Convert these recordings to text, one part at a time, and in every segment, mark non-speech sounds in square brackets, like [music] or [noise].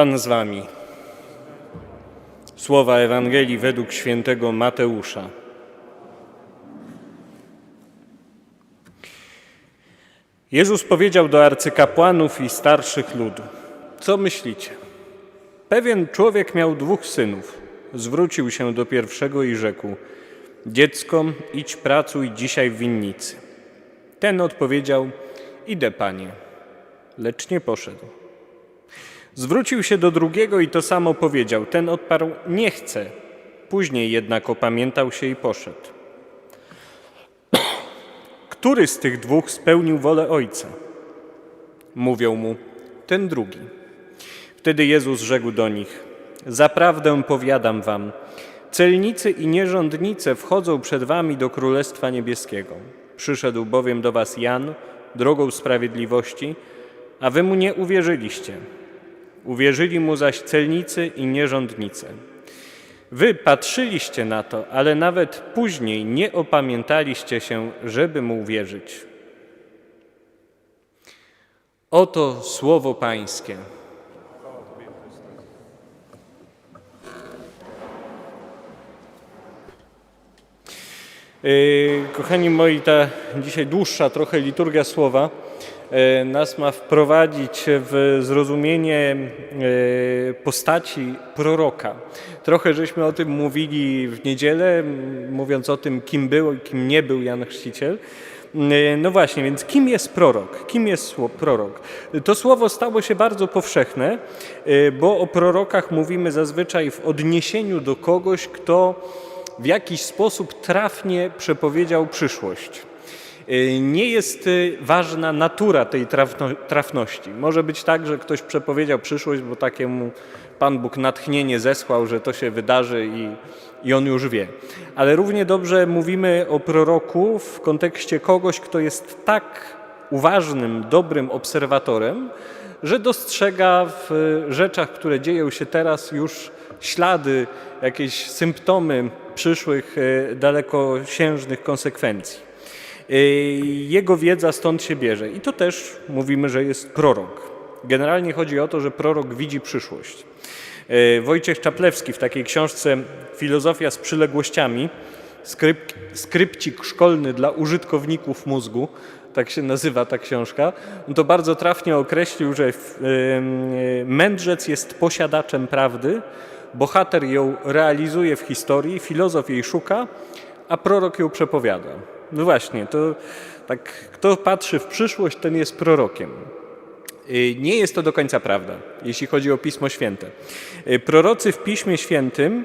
Pan z wami. Słowa Ewangelii według świętego Mateusza. Jezus powiedział do arcykapłanów i starszych ludu: Co myślicie? Pewien człowiek miał dwóch synów. Zwrócił się do pierwszego i rzekł: Dziecko, idź pracuj dzisiaj w winnicy. Ten odpowiedział: Idę, panie. Lecz nie poszedł. Zwrócił się do drugiego i to samo powiedział. Ten odparł: Nie chcę. Później jednak opamiętał się i poszedł. [clears throat] Który z tych dwóch spełnił wolę ojca? Mówią mu: Ten drugi. Wtedy Jezus rzekł do nich: Zaprawdę powiadam wam, celnicy i nierządnice wchodzą przed wami do Królestwa Niebieskiego. Przyszedł bowiem do was Jan, drogą sprawiedliwości, a wy mu nie uwierzyliście. Uwierzyli mu zaś celnicy i nierządnice. Wy patrzyliście na to, ale nawet później nie opamiętaliście się, żeby mu uwierzyć. Oto słowo Pańskie. Yy, Kochani moi, ta dzisiaj dłuższa trochę liturgia słowa nas ma wprowadzić w zrozumienie yy, postaci proroka. Trochę żeśmy o tym mówili w niedzielę, mówiąc o tym, kim był i kim nie był Jan Chrzciciel. Yy, No właśnie, więc kim jest prorok? Kim jest prorok? To słowo stało się bardzo powszechne, bo o prorokach mówimy zazwyczaj w odniesieniu do kogoś, kto w jakiś sposób trafnie przepowiedział przyszłość. Y, Nie jest y, ważna natura tej trafno, trafności. Może być tak, że ktoś przepowiedział przyszłość, bo takiemu Pan Bóg natchnienie zesłał, że to się wydarzy i, i on już wie. Ale równie dobrze mówimy o proroku w kontekście kogoś, kto jest tak uważnym, dobrym obserwatorem, że dostrzega w rzeczach, które dzieją się teraz, już ślady, jakieś symptomy przyszłych, y, dalekosiężnych konsekwencji. Y, Jego wiedza stąd się bierze. I to też mówimy, że jest prorok. Generalnie chodzi o to, że prorok widzi przyszłość. Y, Wojciech Czaplewski w takiej książce Filozofia z przyległościami, skryp, skrypcik szkolny dla użytkowników mózgu, tak się nazywa ta książka, to bardzo trafnie określił, że w- y, mędrzec jest posiadaczem prawdy, bohater ją realizuje w historii, filozof jej szuka, a prorok ją przepowiada. No właśnie, to tak, kto patrzy w przyszłość, ten jest prorokiem. Y, Nie jest to do końca prawda, jeśli chodzi o Pismo Święte. Y, Prorocy w Piśmie Świętym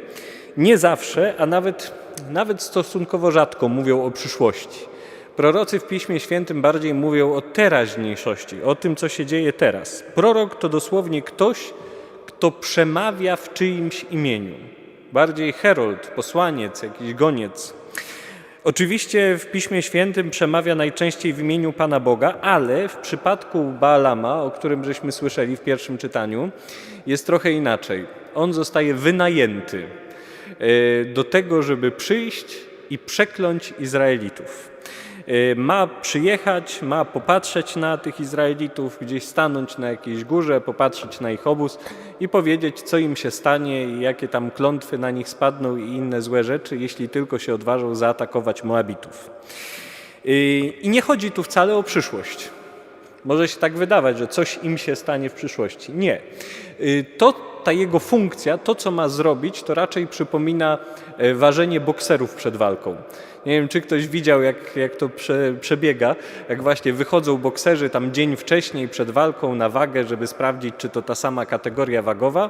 nie zawsze, a nawet, nawet stosunkowo rzadko mówią o przyszłości. Prorocy w Piśmie Świętym bardziej mówią o teraźniejszości, o tym, co się dzieje teraz. Prorok to dosłownie ktoś, kto przemawia w czyimś imieniu. Bardziej herold, posłaniec, jakiś goniec. Oczywiście w Piśmie Świętym przemawia najczęściej w imieniu Pana Boga, ale w przypadku Baalama, o którym żeśmy słyszeli w pierwszym czytaniu, jest trochę inaczej. On zostaje wynajęty e, do tego, żeby przyjść i przekląć Izraelitów. E, Ma przyjechać, ma popatrzeć na tych Izraelitów, gdzieś stanąć na jakiejś górze, popatrzeć na ich obóz i powiedzieć, co im się stanie i jakie tam klątwy na nich spadną i inne złe rzeczy, jeśli tylko się odważą zaatakować Moabitów. Yy, I nie chodzi tu wcale o przyszłość. Może się tak wydawać, że coś im się stanie w przyszłości. Nie. Yy, To ta jego funkcja, to co ma zrobić, to raczej przypomina ważenie bokserów przed walką. Nie wiem, czy ktoś widział, jak, jak to prze, przebiega, jak właśnie wychodzą bokserzy tam dzień wcześniej przed walką na wagę, żeby sprawdzić, czy to ta sama kategoria wagowa,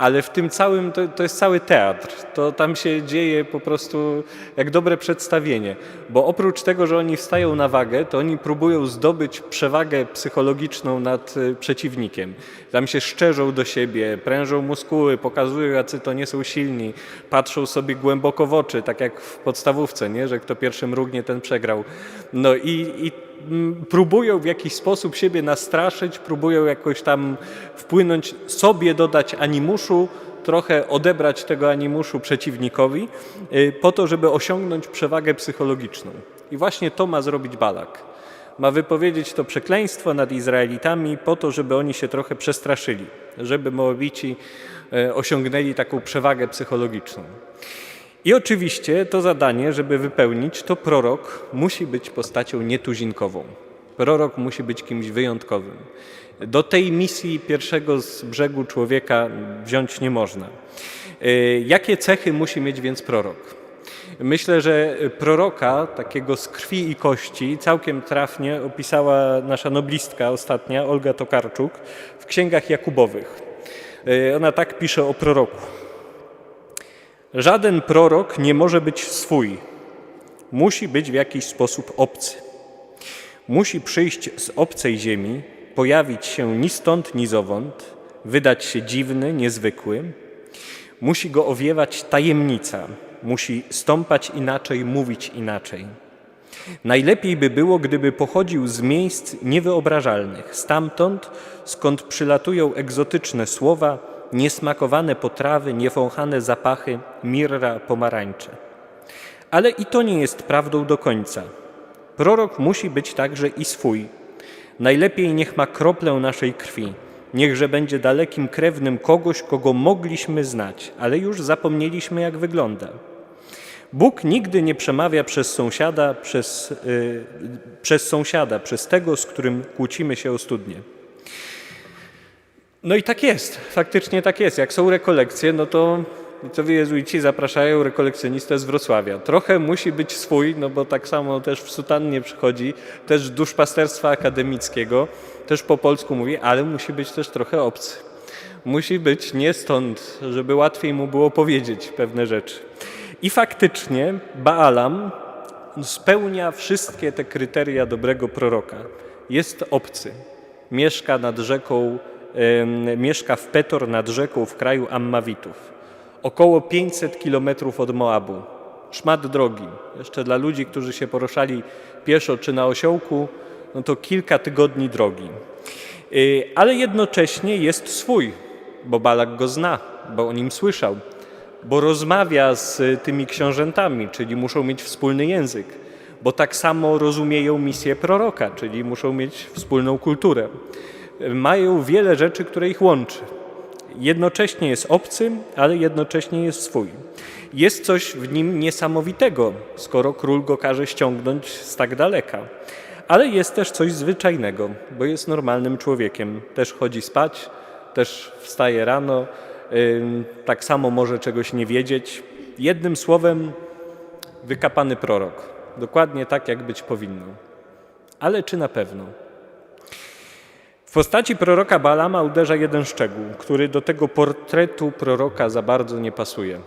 ale w tym całym, to, to jest cały teatr. To tam się dzieje po prostu jak dobre przedstawienie, bo oprócz tego, że oni wstają na wagę, to oni próbują zdobyć przewagę psychologiczną nad y, przeciwnikiem. Tam się szczerzą do siebie, prężą muskuły, pokazują, jacy to nie są silni, patrzą sobie głęboko w oczy, tak jak w podstawówce, nie? że kto pierwszy mrugnie, ten przegrał. No i, i próbują w jakiś sposób siebie nastraszyć, próbują jakoś tam wpłynąć, sobie dodać animuszu, trochę odebrać tego animuszu przeciwnikowi, y, po to, żeby osiągnąć przewagę psychologiczną. I właśnie to ma zrobić Balak. Ma wypowiedzieć to przekleństwo nad Izraelitami po to, żeby oni się trochę przestraszyli, żeby Moabici e, osiągnęli taką przewagę psychologiczną. I oczywiście to zadanie, żeby wypełnić, to prorok musi być postacią nietuzinkową. Prorok musi być kimś wyjątkowym. Do tej misji pierwszego z brzegu człowieka wziąć nie można. E, Jakie cechy musi mieć więc prorok? Myślę, że proroka, takiego z krwi i kości, całkiem trafnie opisała nasza noblistka ostatnia, Olga Tokarczuk, w księgach Jakubowych. E, Ona tak pisze o proroku. Żaden prorok nie może być swój. Musi być w jakiś sposób obcy. Musi przyjść z obcej ziemi, pojawić się ni stąd, ni zowąd, wydać się dziwny, niezwykły. Musi go owiewać tajemnica, musi stąpać inaczej, mówić inaczej. Najlepiej by było, gdyby pochodził z miejsc niewyobrażalnych, stamtąd, skąd przylatują egzotyczne słowa, niesmakowane potrawy, niewąchane zapachy, mirra, pomarańcze. Ale i to nie jest prawdą do końca. Prorok musi być także i swój. Najlepiej niech ma kroplę naszej krwi, niechże będzie dalekim krewnym kogoś, kogo mogliśmy znać, ale już zapomnieliśmy, jak wygląda. Bóg nigdy nie przemawia przez sąsiada, przez, y, przez sąsiada, przez tego, z którym kłócimy się o studnie. No i tak jest, faktycznie tak jest. Jak są rekolekcje, no to wy jezuici zapraszają rekolekcjonistę z Wrocławia. Trochę musi być swój, no bo tak samo też w sutannie przychodzi, też duszpasterstwa akademickiego, też po polsku mówi, ale musi być też trochę obcy. Musi być nie stąd, żeby łatwiej mu było powiedzieć pewne rzeczy. I faktycznie Baalam spełnia wszystkie te kryteria dobrego proroka. Jest obcy. Mieszka nad rzeką, mieszka w Petor nad rzeką w kraju Ammawitów. Około 500 kilometrów od Moabu. Szmat drogi. Jeszcze dla ludzi, którzy się poruszali pieszo czy na osiołku, no to kilka tygodni drogi. Y, Ale jednocześnie jest swój, bo Balak go zna, bo o nim słyszał bo rozmawia z tymi książętami, czyli muszą mieć wspólny język, bo tak samo rozumieją misję proroka, czyli muszą mieć wspólną kulturę. Mają wiele rzeczy, które ich łączy. Jednocześnie jest obcy, ale jednocześnie jest swój. Jest coś w nim niesamowitego, skoro król go każe ściągnąć z tak daleka. Ale jest też coś zwyczajnego, bo jest normalnym człowiekiem. Też chodzi spać, też wstaje rano, tak samo może czegoś nie wiedzieć. Jednym słowem, wykapany prorok. Dokładnie tak, jak być powinno. Ale czy na pewno? W postaci proroka Balama uderza jeden szczegół, który do tego portretu proroka za bardzo nie pasuje.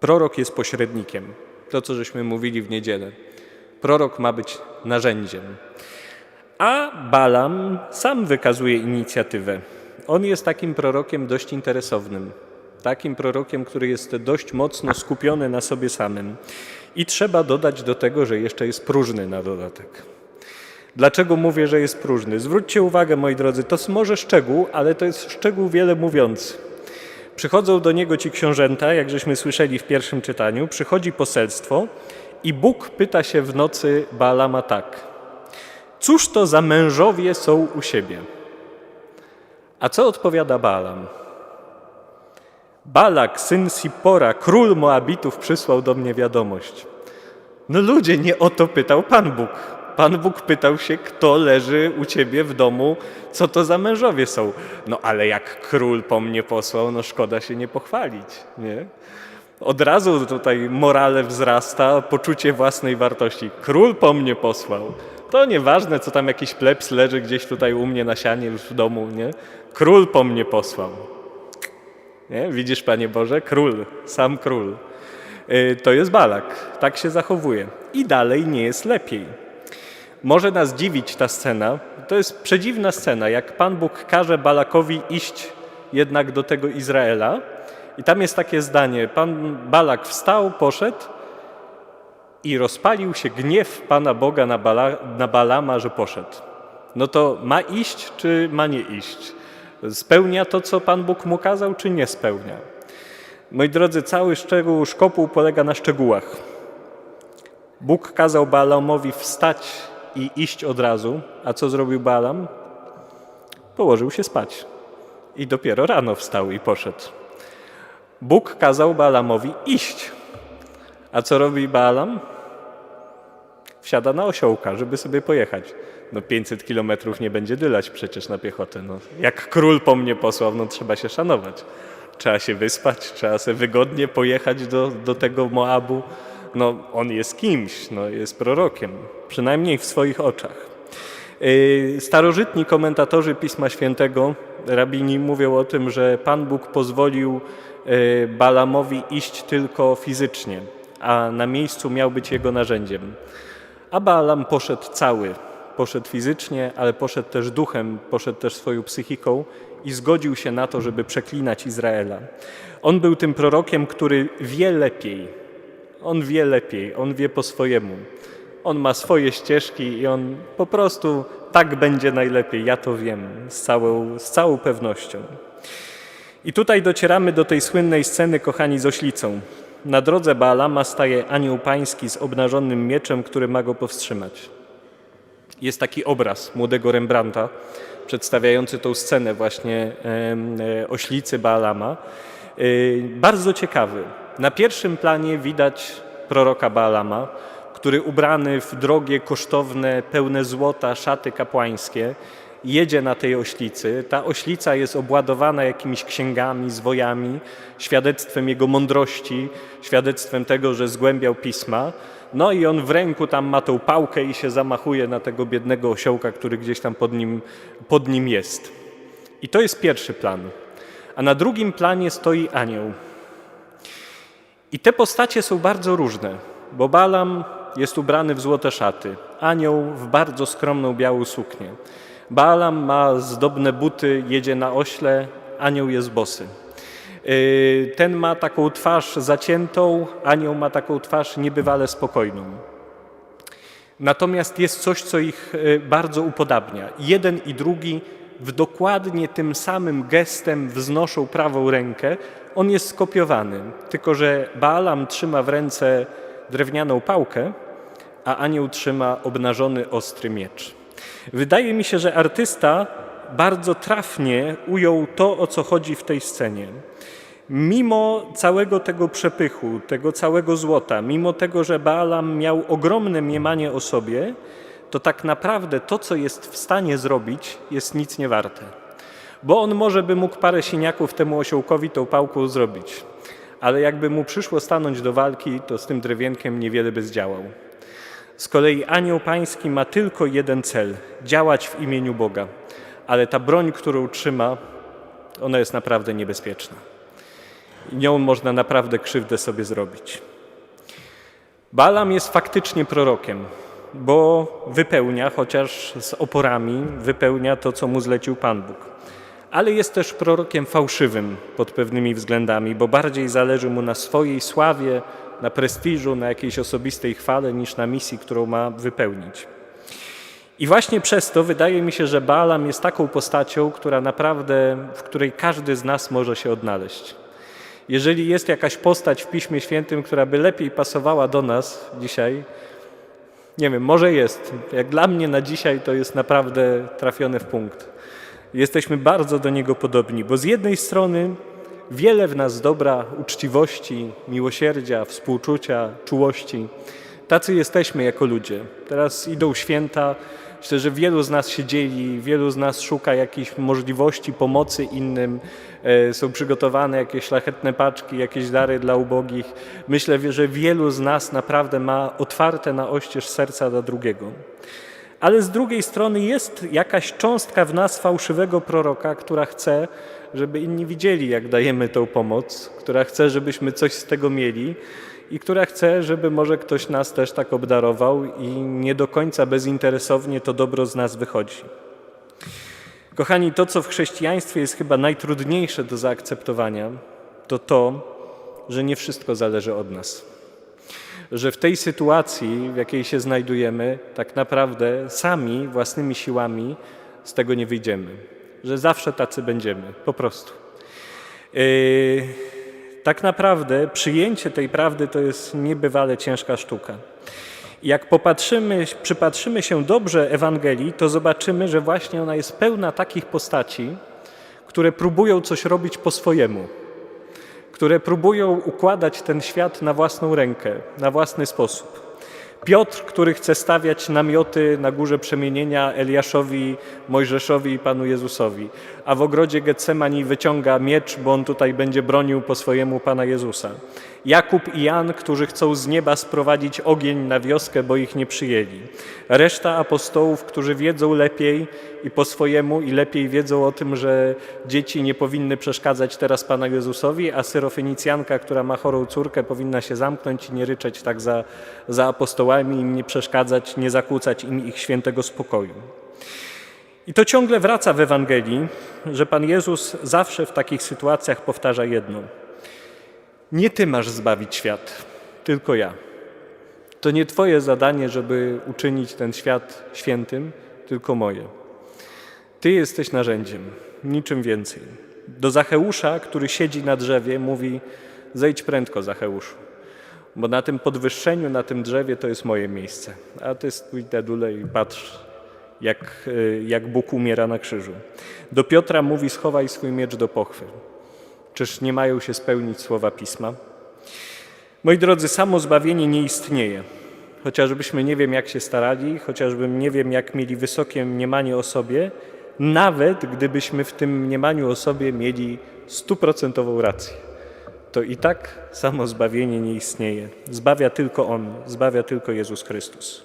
Prorok jest pośrednikiem. To, co żeśmy mówili w niedzielę. Prorok ma być narzędziem. A Balam sam wykazuje inicjatywę. On jest takim prorokiem dość interesownym. Takim prorokiem, który jest dość mocno skupiony na sobie samym. I trzeba dodać do tego, że jeszcze jest próżny na dodatek. Dlaczego mówię, że jest próżny? Zwróćcie uwagę, moi drodzy, to jest może szczegół, ale to jest szczegół wiele mówiący. Przychodzą do niego ci książęta, jak żeśmy słyszeli w pierwszym czytaniu, przychodzi poselstwo i Bóg pyta się w nocy Balama tak. Cóż to za mężowie są u siebie? A co odpowiada Baalam? Balak, syn Sipora, król Moabitów, przysłał do mnie wiadomość. No ludzie, nie o to pytał Pan Bóg. Pan Bóg pytał się, kto leży u ciebie w domu, co to za mężowie są. No ale jak król po mnie posłał, no szkoda się nie pochwalić, nie? Od razu tutaj morale wzrasta, poczucie własnej wartości. Król po mnie posłał. To nieważne, co tam jakiś plebs leży gdzieś tutaj u mnie na sianie już w domu, nie? Król po mnie posłał. Nie? Widzisz, Panie Boże, król, sam król. Y, To jest Balak, tak się zachowuje. I dalej nie jest lepiej. Może nas dziwić ta scena. To jest przedziwna scena, jak Pan Bóg każe Balakowi iść jednak do tego Izraela. I tam jest takie zdanie: Pan Balak wstał, poszedł i rozpalił się gniew Pana Boga na, Bala, na Balama, że poszedł. No to ma iść, czy ma nie iść? Spełnia to, co Pan Bóg mu kazał, czy nie spełnia? Moi drodzy, cały szczegół szkopuł polega na szczegółach. Bóg kazał Baalamowi wstać i iść od razu, a co zrobił Baalam? Położył się spać. i dopiero rano wstał i poszedł. Bóg kazał Baalamowi iść. A co robi Baalam? Wsiada na osiołka, żeby sobie pojechać. No 500 kilometrów nie będzie dylać przecież na piechotę. No, jak król po mnie posłał, no trzeba się szanować. Trzeba się wyspać, trzeba sobie wygodnie pojechać do, do tego Moabu. No on jest kimś, no jest prorokiem, przynajmniej w swoich oczach. Yy, Starożytni komentatorzy Pisma Świętego, rabini mówią o tym, że Pan Bóg pozwolił yy, Balamowi iść tylko fizycznie, a na miejscu miał być jego narzędziem. A Baalam poszedł cały, poszedł fizycznie, ale poszedł też duchem, poszedł też swoją psychiką i zgodził się na to, żeby przeklinać Izraela. On był tym prorokiem, który wie lepiej. On wie lepiej, on wie po swojemu. On ma swoje ścieżki i on po prostu tak będzie najlepiej, ja to wiem z całą, z całą pewnością. I tutaj docieramy do tej słynnej sceny, kochani, z oślicą. Na drodze Baalama staje anioł pański z obnażonym mieczem, który ma go powstrzymać. Jest taki obraz młodego Rembrandta, przedstawiający tą scenę właśnie e, oślicy Baalama. Y, Bardzo ciekawy. Na pierwszym planie widać proroka Baalama, który ubrany w drogie, kosztowne, pełne złota szaty kapłańskie jedzie na tej oślicy. Ta oślica jest obładowana jakimiś księgami, zwojami, świadectwem jego mądrości, świadectwem tego, że zgłębiał pisma. No i on w ręku tam ma tą pałkę i się zamachuje na tego biednego osiołka, który gdzieś tam pod nim, pod nim jest. I to jest pierwszy plan. A na drugim planie stoi anioł. I te postacie są bardzo różne, bo Balam jest ubrany w złote szaty, anioł w bardzo skromną białą suknię. Baalam ma zdobne buty, jedzie na ośle, anioł jest bosy. Yy, Ten ma taką twarz zaciętą, anioł ma taką twarz niebywale spokojną. Natomiast jest coś, co ich y, bardzo upodabnia. Jeden i drugi w dokładnie tym samym gestem wznoszą prawą rękę. On jest skopiowany, tylko że Baalam trzyma w ręce drewnianą pałkę, a anioł trzyma obnażony ostry miecz. Wydaje mi się, że artysta bardzo trafnie ujął to, o co chodzi w tej scenie. Mimo całego tego przepychu, tego całego złota, mimo tego, że Baalam miał ogromne mniemanie o sobie, to tak naprawdę to, co jest w stanie zrobić, jest nic nie warte. Bo on może by mógł parę siniaków temu osiołkowi tą pałką zrobić, ale jakby mu przyszło stanąć do walki, to z tym drewienkiem niewiele by zdziałał. Z kolei anioł pański ma tylko jeden cel działać w imieniu Boga, ale ta broń, którą trzyma, ona jest naprawdę niebezpieczna. I nią można naprawdę krzywdę sobie zrobić. Balam jest faktycznie prorokiem, bo wypełnia, chociaż z oporami, wypełnia to, co mu zlecił Pan Bóg. Ale jest też prorokiem fałszywym pod pewnymi względami, bo bardziej zależy mu na swojej sławie, na prestiżu, na jakiejś osobistej chwale, niż na misji, którą ma wypełnić. I właśnie przez to wydaje mi się, że Baalam jest taką postacią, która naprawdę, w której każdy z nas może się odnaleźć. Jeżeli jest jakaś postać w Piśmie Świętym, która by lepiej pasowała do nas dzisiaj, nie wiem, może jest. Jak dla mnie na dzisiaj to jest naprawdę trafione w punkt. Jesteśmy bardzo do niego podobni, bo z jednej strony wiele w nas dobra, uczciwości, miłosierdzia, współczucia, czułości. Tacy jesteśmy jako ludzie. Teraz idą święta. Myślę, że wielu z nas się dzieli, wielu z nas szuka jakichś możliwości pomocy innym. E, Są przygotowane jakieś szlachetne paczki, jakieś dary dla ubogich. Myślę, że wielu z nas naprawdę ma otwarte na oścież serca dla drugiego. Ale z drugiej strony jest jakaś cząstka w nas fałszywego proroka, która chce, żeby inni widzieli, jak dajemy tą pomoc, która chce, żebyśmy coś z tego mieli i która chce, żeby może ktoś nas też tak obdarował i nie do końca bezinteresownie to dobro z nas wychodzi. Kochani, to co w chrześcijaństwie jest chyba najtrudniejsze do zaakceptowania, to to, że nie wszystko zależy od nas że w tej sytuacji, w jakiej się znajdujemy, tak naprawdę sami własnymi siłami z tego nie wyjdziemy. Że zawsze tacy będziemy, po prostu. Yy, tak naprawdę przyjęcie tej prawdy to jest niebywale ciężka sztuka. Jak popatrzymy, przypatrzymy się dobrze Ewangelii, to zobaczymy, że właśnie ona jest pełna takich postaci, które próbują coś robić po swojemu, które próbują układać ten świat na własną rękę, na własny sposób. Piotr, który chce stawiać namioty na górze przemienienia Eliaszowi, Mojżeszowi i Panu Jezusowi, a w ogrodzie Getsemani wyciąga miecz, bo on tutaj będzie bronił po swojemu Pana Jezusa. Jakub i Jan, którzy chcą z nieba sprowadzić ogień na wioskę, bo ich nie przyjęli. Reszta apostołów, którzy wiedzą lepiej i po swojemu i lepiej wiedzą o tym, że dzieci nie powinny przeszkadzać teraz Pana Jezusowi, a syrofenicjanka, która ma chorą córkę, powinna się zamknąć i nie ryczeć tak za, za apostołami, im nie przeszkadzać, nie zakłócać im ich świętego spokoju. I to ciągle wraca w Ewangelii, że Pan Jezus zawsze w takich sytuacjach powtarza jedno – nie Ty masz zbawić świat, tylko ja. To nie Twoje zadanie, żeby uczynić ten świat świętym, tylko moje. Ty jesteś narzędziem, niczym więcej. Do Zacheusza, który siedzi na drzewie, mówi: Zejdź prędko, Zacheuszu, bo na tym podwyższeniu, na tym drzewie to jest moje miejsce. A ty stój na dole i patrz, jak, jak Bóg umiera na krzyżu. Do Piotra mówi: Schowaj swój miecz do pochwy. Czyż nie mają się spełnić słowa Pisma? Moi drodzy, samo zbawienie nie istnieje. Chociażbyśmy nie wiem, jak się starali, chociażbym nie wiem, jak mieli wysokie mniemanie o sobie, nawet gdybyśmy w tym mniemaniu o sobie mieli stuprocentową rację, to i tak samo zbawienie nie istnieje. Zbawia tylko On, zbawia tylko Jezus Chrystus.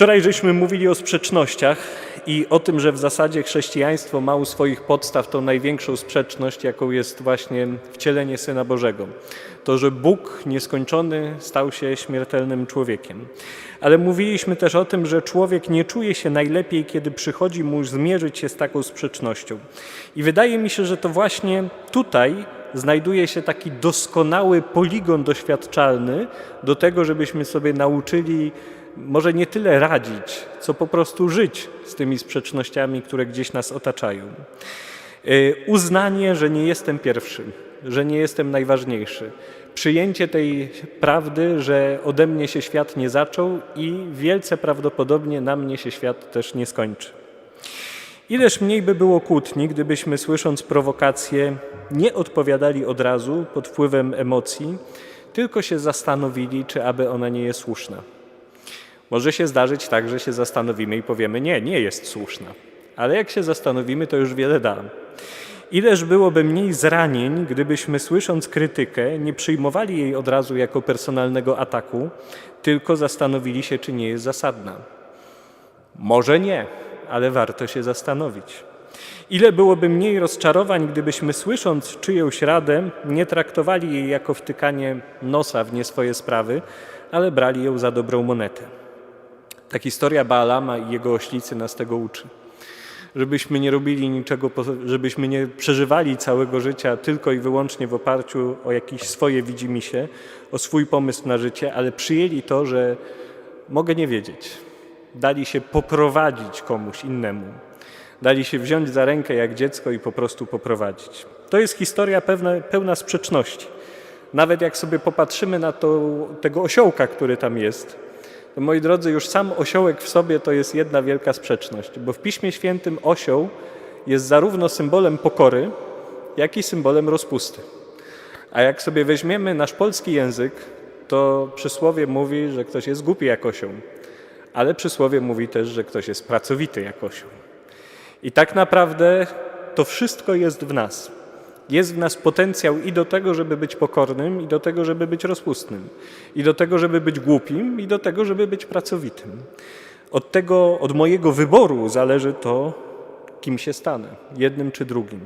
Wczoraj żeśmy mówili o sprzecznościach i o tym, że w zasadzie chrześcijaństwo ma u swoich podstaw tą największą sprzeczność, jaką jest właśnie wcielenie Syna Bożego. To, że Bóg nieskończony stał się śmiertelnym człowiekiem. Ale mówiliśmy też o tym, że człowiek nie czuje się najlepiej, kiedy przychodzi mu zmierzyć się z taką sprzecznością. I wydaje mi się, że to właśnie tutaj znajduje się taki doskonały poligon doświadczalny do tego, żebyśmy sobie nauczyli może nie tyle radzić, co po prostu żyć z tymi sprzecznościami, które gdzieś nas otaczają. Y, uznanie, że nie jestem pierwszy, że nie jestem najważniejszy. Przyjęcie tej prawdy, że ode mnie się świat nie zaczął i wielce prawdopodobnie na mnie się świat też nie skończy. Ileż mniej by było kłótni, gdybyśmy słysząc prowokację nie odpowiadali od razu pod wpływem emocji, tylko się zastanowili, czy aby ona nie jest słuszna. Może się zdarzyć tak, że się zastanowimy i powiemy: Nie, nie jest słuszna. Ale jak się zastanowimy, to już wiele da. Ileż byłoby mniej zranień, gdybyśmy słysząc krytykę, nie przyjmowali jej od razu jako personalnego ataku, tylko zastanowili się, czy nie jest zasadna. Może nie, ale warto się zastanowić. Ile byłoby mniej rozczarowań, gdybyśmy słysząc czyjąś radę, nie traktowali jej jako wtykanie nosa w nie swoje sprawy, ale brali ją za dobrą monetę. Ta historia Baalama i jego oślicy nas tego uczy. Żebyśmy nie robili niczego, żebyśmy nie przeżywali całego życia tylko i wyłącznie w oparciu o jakieś swoje widzimisię, o swój pomysł na życie, ale przyjęli to, że mogę nie wiedzieć. Dali się poprowadzić komuś innemu. Dali się wziąć za rękę jak dziecko i po prostu poprowadzić. To jest historia pełna sprzeczności. Nawet jak sobie popatrzymy na to, tego osiołka, który tam jest, to moi drodzy, już sam osiołek w sobie to jest jedna wielka sprzeczność, bo w Piśmie Świętym osioł jest zarówno symbolem pokory, jak i symbolem rozpusty. A jak sobie weźmiemy nasz polski język, to przysłowie mówi, że ktoś jest głupi jak osioł, ale przysłowie mówi też, że ktoś jest pracowity jak osioł. I tak naprawdę to wszystko jest w nas. Jest w nas potencjał i do tego, żeby być pokornym, i do tego, żeby być rozpustnym, i do tego, żeby być głupim, i do tego, żeby być pracowitym. Od tego, od mojego wyboru zależy to, kim się stanę, jednym czy drugim.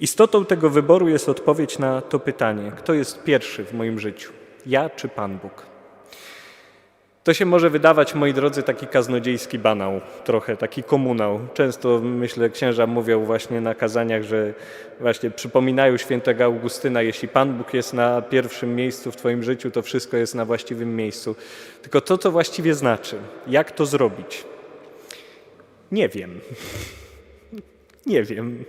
Istotą tego wyboru jest odpowiedź na to pytanie: kto jest pierwszy w moim życiu? Ja czy Pan Bóg? To się może wydawać, moi drodzy, taki kaznodziejski banał, trochę taki komunał. Często, myślę, księża mówią właśnie na kazaniach, że właśnie przypominają świętego Augustyna, jeśli Pan Bóg jest na pierwszym miejscu w Twoim życiu, to wszystko jest na właściwym miejscu. Tylko to, co właściwie znaczy, jak to zrobić? Nie wiem. [laughs] Nie wiem.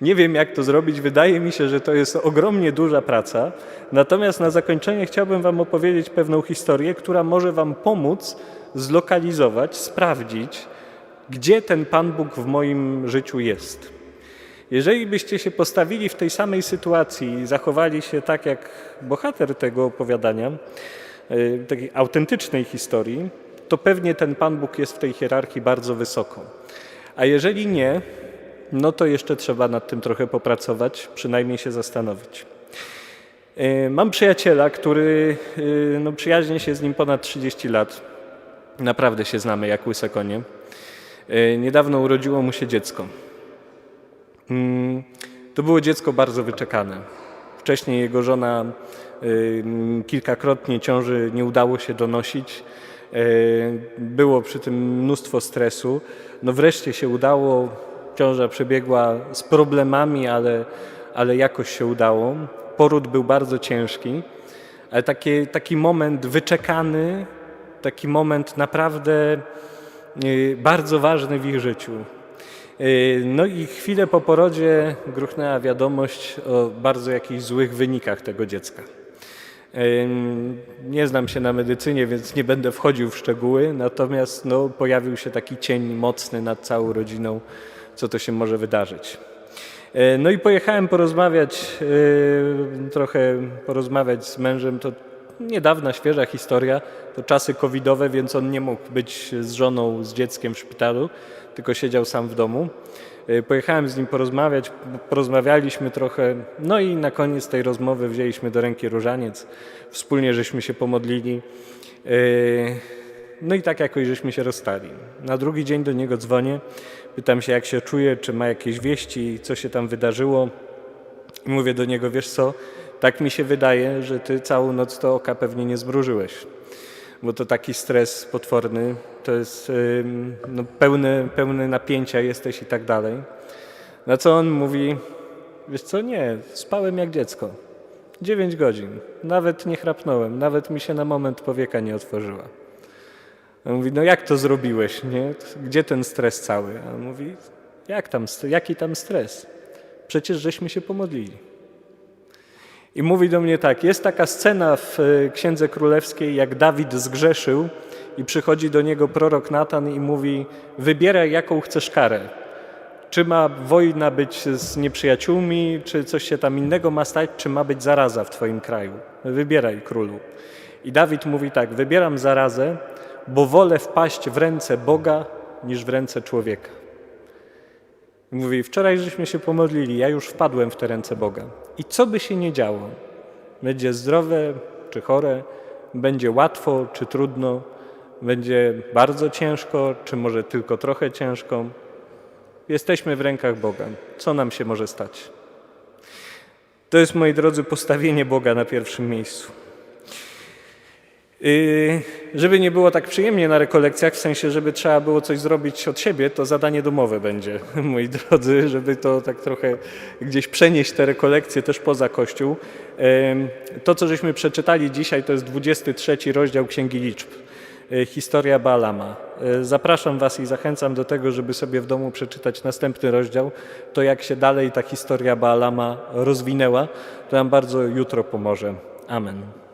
Nie wiem, jak to zrobić. Wydaje mi się, że to jest ogromnie duża praca. Natomiast na zakończenie chciałbym Wam opowiedzieć pewną historię, która może Wam pomóc zlokalizować, sprawdzić, gdzie ten Pan Bóg w moim życiu jest. Jeżeli byście się postawili w tej samej sytuacji i zachowali się tak jak bohater tego opowiadania, y, takiej autentycznej historii, to pewnie ten Pan Bóg jest w tej hierarchii bardzo wysoko. A jeżeli nie, no to jeszcze trzeba nad tym trochę popracować, przynajmniej się zastanowić. Y, Mam przyjaciela, który y, no, przyjaźnię się z nim ponad 30 lat. Naprawdę się znamy jak łyse konie. Y, Niedawno urodziło mu się dziecko. Mm, To było dziecko bardzo wyczekane. Wcześniej jego żona kilkakrotnie ciąży nie udało się donosić. Było przy tym mnóstwo stresu. No wreszcie się udało. Ciąża przebiegła z problemami, ale, ale jakoś się udało. Poród był bardzo ciężki, ale taki, taki moment wyczekany, taki moment naprawdę y, bardzo ważny w ich życiu. Y, No i chwilę po porodzie gruchnęła wiadomość o bardzo jakichś złych wynikach tego dziecka. Nie znam się na medycynie, więc nie będę wchodził w szczegóły, natomiast no, pojawił się taki cień mocny nad całą rodziną, co to się może wydarzyć. E, No i pojechałem porozmawiać, y, trochę porozmawiać z mężem. To niedawna, świeża historia. To czasy covidowe, więc on nie mógł być z żoną, z dzieckiem w szpitalu, tylko siedział sam w domu. E, Pojechałem z nim porozmawiać, porozmawialiśmy trochę, no i na koniec tej rozmowy wzięliśmy do ręki różaniec, wspólnie żeśmy się pomodlili. E, No i tak jakoś żeśmy się rozstali. Na drugi dzień do niego dzwonię, pytam się jak się czuje, czy ma jakieś wieści, co się tam wydarzyło. I mówię do niego, wiesz co, tak mi się wydaje, że ty całą noc to oka pewnie nie zmrużyłeś. Bo to taki stres potworny, to jest no, pełny, pełny napięcia jesteś i tak dalej. Na co on mówi, wiesz co, nie, spałem jak dziecko. 9 godzin, nawet nie chrapnąłem, nawet mi się na moment powieka nie otworzyła. On mówi, no jak to zrobiłeś, nie? Gdzie ten stres cały? A on mówi, jak tam, jaki tam stres? Przecież żeśmy się pomodlili. I mówi do mnie tak, jest taka scena w e, Księdze Królewskiej, jak Dawid zgrzeszył i przychodzi do niego prorok Natan i mówi, wybieraj jaką chcesz karę. Czy ma wojna być z nieprzyjaciółmi, czy coś się tam innego ma stać, czy ma być zaraza w twoim kraju? Wybieraj królu. I Dawid mówi tak, wybieram zarazę, bo wolę wpaść w ręce Boga niż w ręce człowieka. Mówi, wczoraj żeśmy się pomodlili, ja już wpadłem w te ręce Boga. I co by się nie działo, będzie zdrowe czy chore, będzie łatwo czy trudno, będzie bardzo ciężko, czy może tylko trochę ciężko, jesteśmy w rękach Boga. Co nam się może stać? To jest, moi drodzy, postawienie Boga na pierwszym miejscu. Yy, żeby nie było tak przyjemnie na rekolekcjach, w sensie, żeby trzeba było coś zrobić od siebie, to zadanie domowe będzie, [laughs] moi drodzy, żeby to tak trochę gdzieś przenieść te rekolekcje też poza Kościół. To, co żeśmy przeczytali dzisiaj, to jest 23 rozdział Księgi Liczb. yy, Historia Baalama. Yy, Zapraszam Was i zachęcam do tego, żeby sobie w domu przeczytać następny rozdział. To, jak się dalej ta historia Baalama rozwinęła, to nam bardzo jutro pomoże. Amen.